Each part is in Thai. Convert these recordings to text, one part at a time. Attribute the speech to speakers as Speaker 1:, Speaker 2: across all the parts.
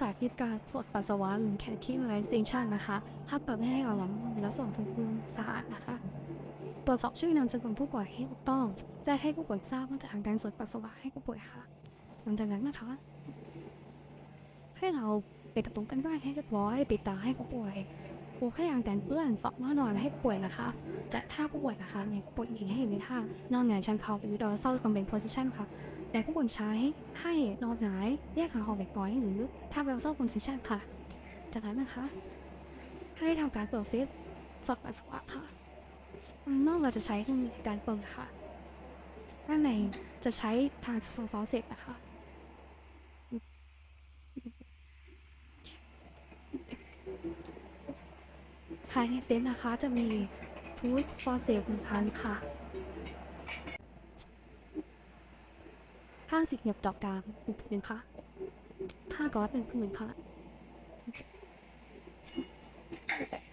Speaker 1: สาธิตการตรวจปัสสาวะหรือแคทีไลเซชันนะคะถ้าเปิดให้เราล้างมือและส่งถึงมือสะอาดนะคะตรวจสอบชื่อนามสกุลผู้ป่วยให้ถูกต้องแจ้งให้ผู้ป่วยทราบว่าจะทำการตรวจปัสสาวะให้ผู้ป่วยค่ะ หลังจากนั้นนะคะ ให้เราปิดประตูกันบ้านให้เรียบร้อยปิดตาให้ผู้ป่วยปูขยางแต่งเปื้อนสอบว่านอนให้ป่วยนะคะ จะท่าผู้ป่วยนะคะเนี่ยป่วยหญิงให้อยู่ในท่านอนหงายชันเข่าหรือดอเซลคอมเบนโพซิชันค่ะ แต่ผู้ป่วยใช้ให้นอนหงายแยกขาออกเล็กน้อยหรือท่าเวลเซลโพซิชันค่ะ จากนั้นนะคะ ให้ทำการตรวจซิสสอบปัสสาวะค่ะนอกเราจะใช้ที่การเปิดค่ะด้านในจะใช้ทางสโฟฟอสเซตนะคะภายในเซตนะคะจะมีทูสฟอสเซลหนึ่งพันค่ะ ผ้าสีเหยียบดอกกลางหนึ่งผืนค่ะผ้าก๊อซหนึ่งผืนค่ะ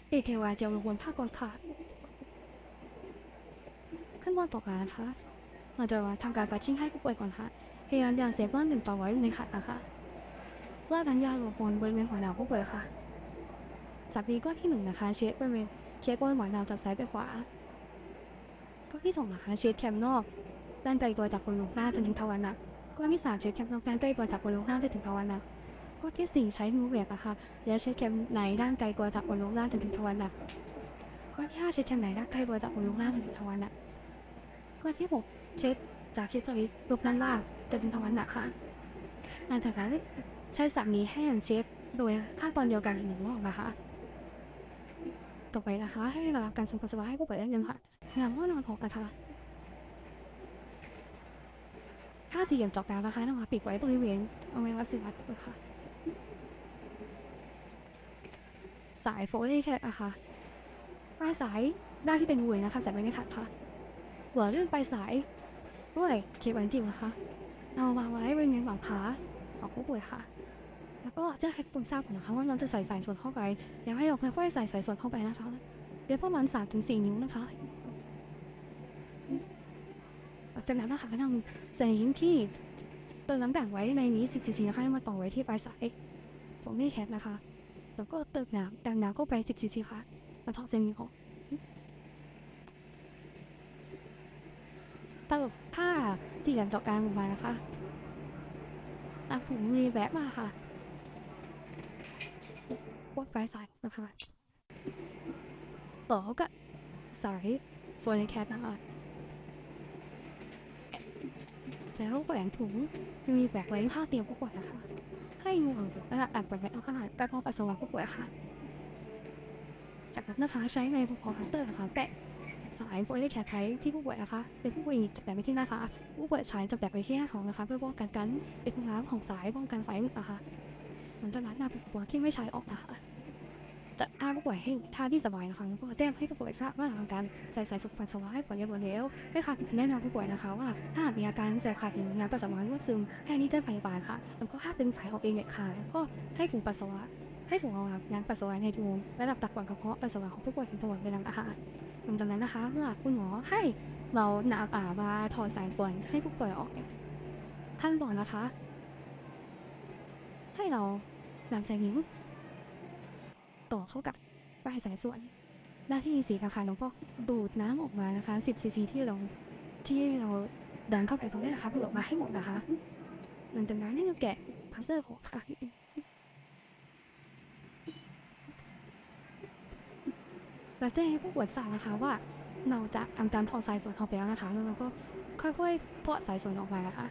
Speaker 1: เอเทวาเจลลงบนผ้าก๊อซค่ะขึ้นบนปกนะคะเราจะทำการปัดชิ้นให้ผู้ป่วยก่อนค่ะพยายามย่าเซฟว่าหนึ่งต่อไว้ในขัดนะคะเพื่อทันยาลงบนบริเวณหัวหนาวผู้ป่วยค่ะ จากนี้ก้อนที่หนึ่งนะคะ เช็คบริเวณเช็คบนหัวดาวจากซ้ายไปขวาก้อนที่สองนะคะเช็คแคมนอก ด้านไกลตัวจากบนลูกหน้าจนถึงทวารหนักก้อนที่สามเช็คแคมนอกด้านใกล้ตัวจากบนลูกหน้าจนถึงทวารหนักก้อนที่สี่ใช้มือแหวกอะค่ะแล้วเช็คแคมไหนด้านไกลตัวจากบนลูกหน้าจนถึงทวารหนักก้อนที่ห้าเช็คแคมไหนด้านใกล้ตัวจากบนลูกหน้าจนถึงทวารหนักก้อนที่หกเช็คจากเช็คตัวลูกด้านล่างจนถึงทวารหนักค่ะหลังจากนั้นใช้สับนี้ให้อันเช็คโดยขั้นตอนเดียวกันอีกหนึ่งรอบนะคะต่อไปนะคะ ให้เรารับการส่งปัสสาวะให้ผู้ป่วยได้ยังค่ะงามว่านอนหกนะคะ ถ้าสี่เหลี่ยมจอกดาวนะคะนะคะปิดไว้บริเวณเอาไว้วัดสิวัดค่ะสายโฟล์ได้แค่อะค่ะปลายสายด้านที่เป็นวุ้ยนะคะใส่ไว้ในขัดค่ะหัวเลื่อนปลายสายด้วยเคปไว้จริงนะคะเอาวางไว้บริเวณหลังขาของผู้ป่วยค่ะ แล้วก็จะให้คุณทราบก่อนนะคะว่าเราจะใส่สายส่วนเข้าไปอย่าให้เราค่อยๆใส่สายส่วนเข้าไปนะคะเดี๋ยวประมาณสามถึงสี่นิ้วนะคะ จากนั้นนะคะก็นำใส่หินที่เติมน้ำด่างไว้ในนี้สิบซีซีนะคะมาต่อไว้ที่ปลายสายผมนี่แคทนะคะ แล้วก็เติมน้ำดังน้ำเข้าไปสิบซีซีค่ะมาทอดเส้นนี้ออกเติมผ้าสี่เหลี่ยมเจาะกลางลงมานะคะตามผมมีแบบมาค่ะพวกไฟสายนะคะต่อก็สายส่วนในแคทนะคะ แล้วแหวนถุงจะมีแบกไว้ท่าเตียมผู้ป่วยนะคะให้งูของและอัดแบกไว้เอาขนาดการกรองปัสสาวะผู้ป่วยค่ะ จากนั้นนะคะใช้ในพอพลาสเตอร์นะคะแปะสายโพลีแคทไทที่ผู้ป่วยนะคะเป็นผู้ป่วยจับแบกไปที่หน้าขาผู้ป่วยใช้จับแบกไปที่หน้าของนะคะ เพื่อป้องกันการติดน้ำของสายป้องกันไฟหนึกนะคะหลังจากนั้นนำผู้ป่วยที่ไม่ใช้ออกนะคะ จะท่าผู้ป่วยให้ท่าที่สบายนะคะแล้วก็แจ้งให้ผู้ป่วยทราบว่าทำการใส่สายสุขปัสสาวะให้ผลเรียบร้อยแล้วให้ค่ะแนะนำผู้ป่วยนะคะว่าถ้ามีอาการแสบขัดหรืองานปัสสาวะรั่วซึมให้นี่แจ้งพยาบาลค่ะแล้วก็ห้ามดึงสายออกเองเด็ดขาดแล้วก็ให้ถุงปัสสาวะ ให้ถุงเอางานปัสสาวะในถุงระดับตักก่อนกระเพาะปัสสาวะของผู้ป่วยถึงสมองเป็นลำอาหารหลังจากนั้นนะคะเมื่อคุณหมอให้เรานำอ่ามาถอดสายส่วนให้ผู้ป่วยออกขั้นตอนนะคะ ให้เรานำสายนิ้ว ต่อเข้ากับปลายสายส่วนหน้าที่สีนะคะแล้วก็ดูดน้ำออกมานะคะ10ซีซีที่เราที่เราดันเข้าไปตรงนี้นะคะดูดออกมาให้หมดนะคะหลังจากนั้นให้เราแกะพลาสเตอร์ของค่ะเราจะให้ผู้ปวยทราบนะคะว่าเราจะทำการถอดสายส่วนออกไปแล้วนะคะ แล้วเราก็ค่อยๆถอดสายส่วนออกมานะคะ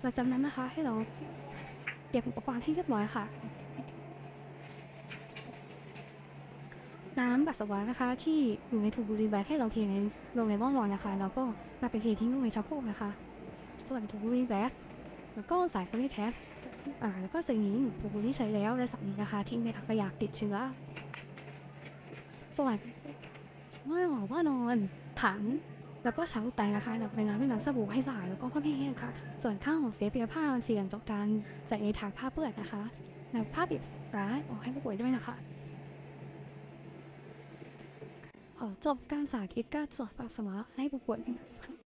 Speaker 1: หลังจากนั้นนะคะให้เรา เก็บอุปกรณ์ให้เรียบร้อยค่ะ น้ำปัสสาวะนะคะ ที่อยู่ในถุงบรี่แบกให้เราเทในลงในหม้อร้อนนะคะแล้วก็นำไปเททิ้งลงในชักโครกนะคะ ส่วนถุงบรี่แบกแล้วก็สายโฟลิแคสอ่าแล้วก็สิ่งนี้ถุงบริใช้แล้วและสับนี้นะคะทิ้งในถังขยะติดเชื้อส่วนไม่หอกว่านอนถัง แล้วก็ชาลูกไตนะคะนำไปน้ำด้วยน้ำสบู่ให้สะอาดแล้วก็ผ้าแห้งค่ะ ส่วนข้างของเสียเปียผ้าเสียงจกการใส่ในถาผ้าเปื้อนนะคะนำผ้าปิดร้ายออกให้ผู้ป่วยด้วยนะคะขอจบการสาธิตการตรวดปัสสาวะให้ผู้ป่วย